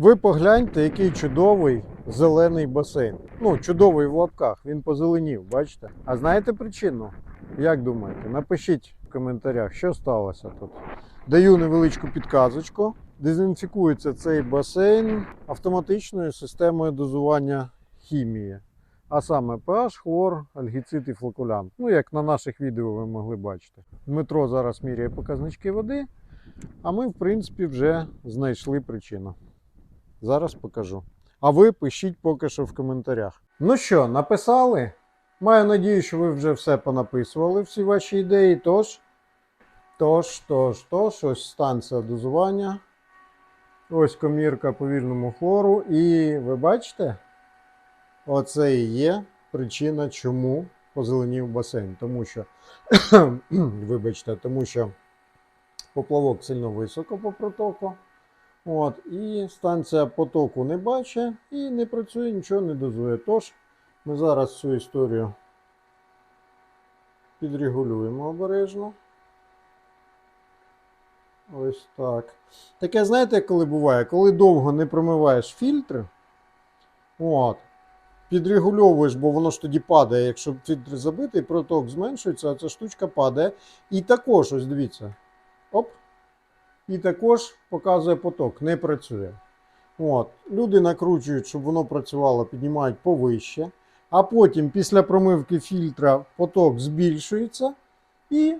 Ви погляньте, який чудовий зелений басейн. Ну, чудовий в лапках, він позеленів, бачите? А знаєте причину? Як думаєте? Напишіть в коментарях, що сталося тут. Даю невеличку підказочку. Дезінфікується цей басейн автоматичною системою дозування хімії. А саме pH, хлор, альгіцид і флокулянт. Ну, як на наших відео ви могли бачити. Дмитро зараз міряє показнички води, а ми, в принципі, вже знайшли причину. Зараз покажу. А ви пишіть поки що в коментарях. Ну що, написали? Маю надію, що ви вже все понаписували, всі ваші ідеї. Тож, тож, тож, тож, ось станція дозування. Ось комірка по вільному хлору. І ви бачите? Оце і є причина, чому позеленів басейн. Тому що, вибачте, тому що поплавок сильно високо по протоку. От, і станція потоку не бачить і не працює, нічого не дозує. Тож ми зараз цю історію підрегулюємо обережно. Ось так. Таке, знаєте, коли буває, коли довго не промиваєш фільтр, от, підрегульовуєш, бо воно ж тоді падає, якщо фільтр забитий, проток зменшується, а ця штучка падає. І також, ось дивіться, і також показує поток, не працює. От. Люди накручують, щоб воно працювало, піднімають повище. А потім, після промивки фільтра, поток збільшується і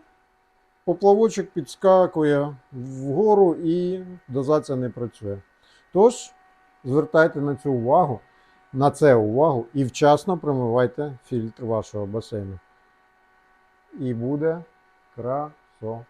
поплавочок підскакує вгору і дозація не працює. Тож, звертайте на цю увагу, на це увагу і вчасно промивайте фільтр вашого басейну. І буде красота.